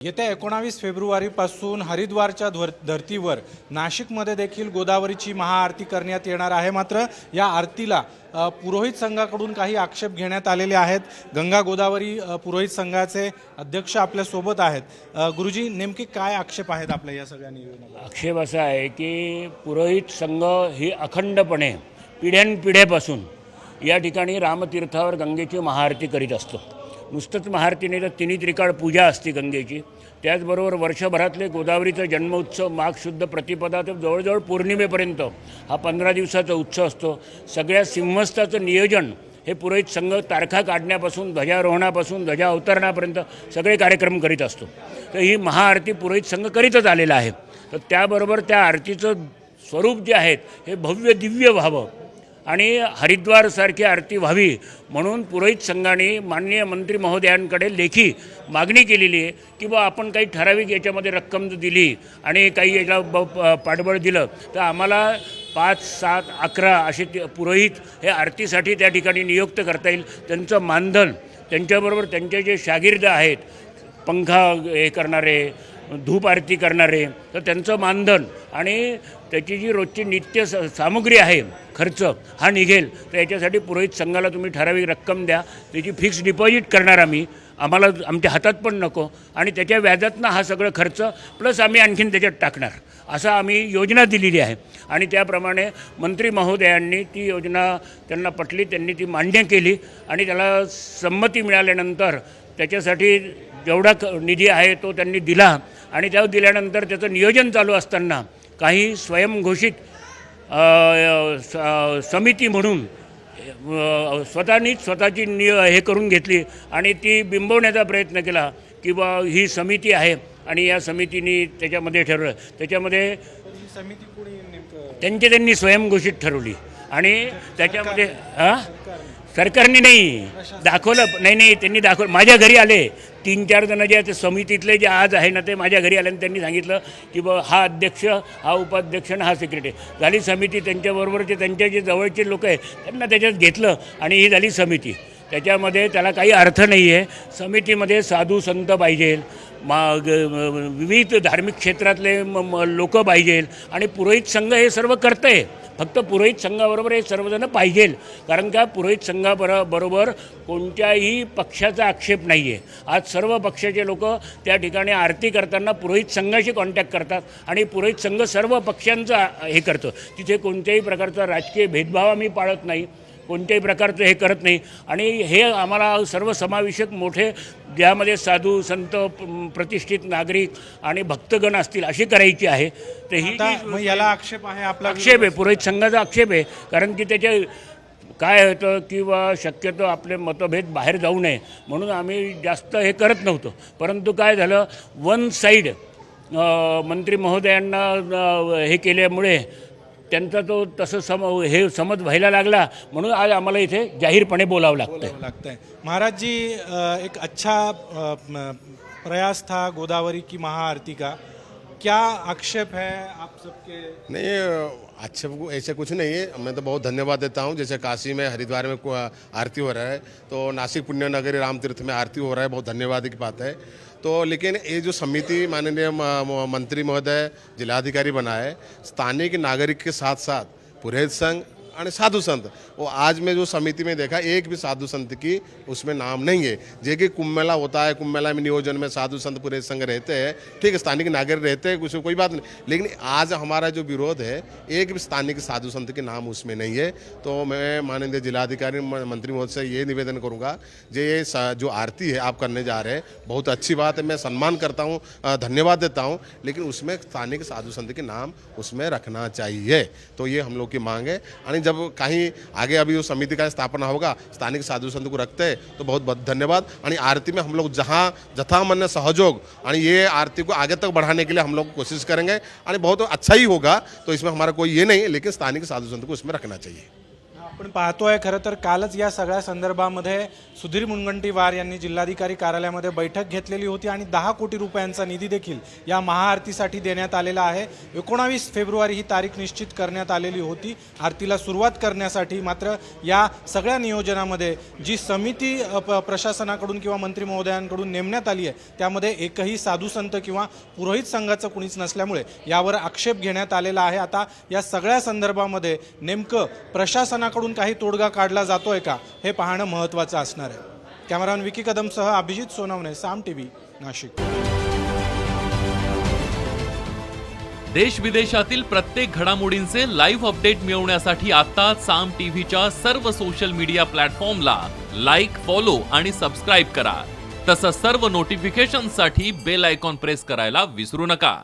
येत्या एकोणावीस फेब्रुवारीपासून हरिद्वारच्या ध्वर धर्तीवर नाशिकमध्ये देखील गोदावरीची महाआरती करण्यात येणार आहे. मात्र या आरतीला पुरोहित संघाकडून काही आक्षेप घेण्यात आलेले आहेत. गंगा गोदावरी पुरोहित संघाचे अध्यक्ष आपल्यासोबत आहेत. गुरुजी नेमके काय आक्षेप आहेत आपल्या या सगळ्या नियोजनाला आक्षेप असा आहे की पुरोहित संघ ही अखंडपणे पिढ्यानपिढ्यापासून या ठिकाणी रामतीर्थावर गंगेची महाआरती करीत असतो. नुसतंच महाआरती नाही तर तिन्ही त्रिकाळ पूजा असते गंगेची. त्याचबरोबर वर्षभरातले गोदावरीचा जन्मोत्सव माघ शुद्ध प्रतिपदा तर जवळजवळ पौर्णिमेपर्यंत हा पंधरा दिवसाचा उत्सव असतो. सगळ्या सिंहस्थाचं नियोजन हे पुरोहित संघ तारखा काढण्यापासून ध्वजारोहणापासून ध्वजा अवतरणापर्यंत सगळे कार्यक्रम करीत असतो. तर ही महाआरती पुरोहित संघ करीतच आलेला आहे. तर त्याबरोबर त्या आरतीचं स्वरूप जे आहेत हे भव्य दिव्य व्हावं. आणि हरिद्वारसारखी आरती व्हावी म्हणून पुरोहित संघाने माननीय मंत्री महोदयांकडे लेखी मागणी केलेली आहे की बा आपण काही ठराविक याच्यामध्ये रक्कम जर दिली आणि काही याला ब प- पाठबळ दिलं तर आम्हाला पाच सात अकरा असे ते पुरोहित हे आरतीसाठी त्या ठिकाणी नियुक्त करता येईल. त्यांचं मानधन त्यांच्याबरोबर त्यांचे जे शागिर्द आहेत पंखा हे करणारे धूप आरती करणारे तर त्यांचं मानधन आणि त्याची जी रोजची नित्य स सामुग्री आहे खर्च हा निघेल तर याच्यासाठी पुरोहित संघाला तुम्ही ठराविक रक्कम द्या. त्याची फिक्स डिपॉझिट करणार आम्ही. आम्हाला आमच्या हातात पण नको. आणि त्याच्या व्याजातनं हा सगळं खर्च प्लस आम्ही आणखीन त्याच्यात टाकणार. असं आम्ही योजना दिलेली आहे. आणि त्याप्रमाणे मंत्री महोदयांनी ती योजना त्यांना पटली त्यांनी ती मान्य केली. आणि त्याला संमती मिळाल्यानंतर त्याच्यासाठी जेवढा क निधी आहे तो त्यांनी दिला. आणि त्या दिल्यानंतर त्याचं नियोजन चालू असताना काही स्वयंघोषित समिती म्हणून स्वतःनीच स्वतःची निय हे करून घेतली आणि ती बिंबवण्याचा प्रयत्न केला की बा ही समिती आहे आणि या समितीने त्याच्यामध्ये ठरवलं. त्याच्यामध्ये समिती कोणी त्यांचे त्यांनी स्वयंघोषित ठरवली आणि त्याच्यामध्ये हां? सरकारने नाही. दाखवलं. नाही नाही त्यांनी दाखवलं माझ्या घरी आले. तीन चार जण जे ते समितीतले जे आज आहे ना ते माझ्या घरी आले आणि त्यांनी सांगितलं की बा हा अध्यक्ष हा उपाध्यक्ष आणि हा सेक्रेटरी झाली समिती त्यांच्याबरोबरचे त्यांचे जे जवळचे लोक आहेत त्यांना त्याच्यात घेतलं आणि ही झाली समिती. त्याच्यामध्ये त्याला काही अर्थ नाही आहे समितीमध्ये साधू संत पाहिजे. मग विविध धार्मिक क्षेत्रातले लोक पाहिजे. आणि पुरोहित संघ हे सर्व करतं आहे फक्त पुरोहित संघाबरोबर हे सर्वजण पाहिजेल. कारण का? पुरोहित संघाबरो बरोबर कोणत्याही पक्षाचा आक्षेप नाही आहे आज सर्व पक्षाचे लोक त्या ठिकाणी आरती करताना पुरोहित संघाशी कॉन्टॅक्ट करतात आणि पुरोहित संघ सर्व पक्षांचा हे करतो. तिथे कोणत्याही प्रकारचा राजकीय भेदभाव आम्ही पाळत नाही. कोणत्याही प्रकारचं हे करत नाही. आणि हे आम्हाला सर्वसमावेशक मोठे ज्यामध्ये साधू संत प्रतिष्ठित नागरिक आणि भक्तगण असतील अशी करायची आहे. तर ही याला आक्षेप आहे आपला आक्षेप आहे पुरोहित संघाचा आक्षेप आहे. कारण की त्याच्या काय होतं किंवा शक्यतो आपले मतभेद बाहेर जाऊ नये. म्हणून आम्ही जास्त हे करत नव्हतो. परंतु काय झालं वन साईड मंत्री महोदयांना हे केल्यामुळे त्यांचा तो तसं सम हे समज व्हायला लागला म्हणून आज आम्हाला इथे जाहीरपणे बोलावं लागतं लागतं लगता है महाराज जी अ, एक अच्छा अ, म, प्रयास था गोदावरी की महाआरती का? क्या आक्षेप है आप सबके? नहीं आक्षेप ऐसे कुछ नहीं है। मैं तो बहुत धन्यवाद देता हूँ। जैसे काशी में, हरिद्वार में आरती हो रहा है तो नासिक पुण्य नगरी राम तीर्थ में आरती हो रहा है, बहुत धन्यवाद की बात है। तो लेकिन ये जो समिति माननीय मंत्री महोदय, जिलाधिकारी बनाए स्थानीय नागरिक के साथ साथ पुरोहित संघ आणि साधु संत। वो आज में जो समिति में देखा, एक भी साधु संत की उसमें नाम नहीं है। जे कि कुंभ मेला होता है कुंभ मेला में नियोजन में साधु संत पूरे संघ रहते हैं। ठीक है, स्थानिक नागरिक रहते हैं उसमें कोई बात नहीं। लेकिन आज हमारा जो विरोध है, एक भी स्थानिक साधु संत के नाम उसमें नहीं है। तो मैं माननीय जिलाधिकारी मंत्री महोदय से ये निवेदन करूँगा जो ये जो आरती है, आप करने जा रहे हैं, बहुत अच्छी बात है। मैं सम्मान करता हूँ धन्यवाद देता हूँ, लेकिन उसमें स्थानिक साधु संत के नाम उसमें रखना चाहिए। तो ये हम लोग की मांग है। आणि जब कहीं आगे अभी वो समिति का स्थापना होगा, स्थानिक साधु संत को रखते हैं तो बहुत बहुत धन्यवाद। यानी आरती में हम लोग जहाँ जथामान्य सहयोग ये आरती को आगे तक बढ़ाने के लिए हम लोग कोशिश करेंगे। और बहुत अच्छा ही होगा तो इसमें हमारा कोई ये नहीं, लेकिन स्थानिक साधु संत को इसमें रखना चाहिए। आपण पाहतोय खरं तर कालच या सगळ्या संदर्भामध्ये सुधीर मुनगंटीवार यांनी जिल्हाधिकारी कार्यालयामध्ये बैठक घेतलेली होती आणि दहा कोटी रुपयांचा निधी देखील या महाआरतीसाठी देण्यात आलेला आहे. एकोणावीस फेब्रुवारी ही तारीख निश्चित करण्यात आलेली होती. आरतीला सुरुवात करण्यासाठी मात्र या सगळ्या नियोजनामध्ये जी समिती प- प्रशासनाकडून किंवा मंत्री महोदयांकडून नेमण्यात आली आहे त्यामध्ये एकही साधू संत किंवा पुरोहित संघाचं कुणीच नसल्यामुळे यावर आक्षेप घेण्यात आलेला आहे. आता या सगळ्या संदर्भामध्ये नेमकं प्रशासनाकडून काही तोडगा काढला जातोय का हे पाहणं महत्त्वाचं असणार आहे. कॅमेरामॅन विकी कदमसह अभिजित सोनवणे साम टी व्ही नाशिक. देश विदेशातील प्रत्येक घडामोडींचे लाईव्ह अपडेट मिळवण्यासाठी आता साम टीव्हीच्या सर्व सोशल मीडिया प्लॅटफॉर्मला लाईक फॉलो आणि सबस्क्राईब करा. तसंच सर्व नोटिफिकेशनसाठी बेल आयकॉन प्रेस करायला विसरू नका.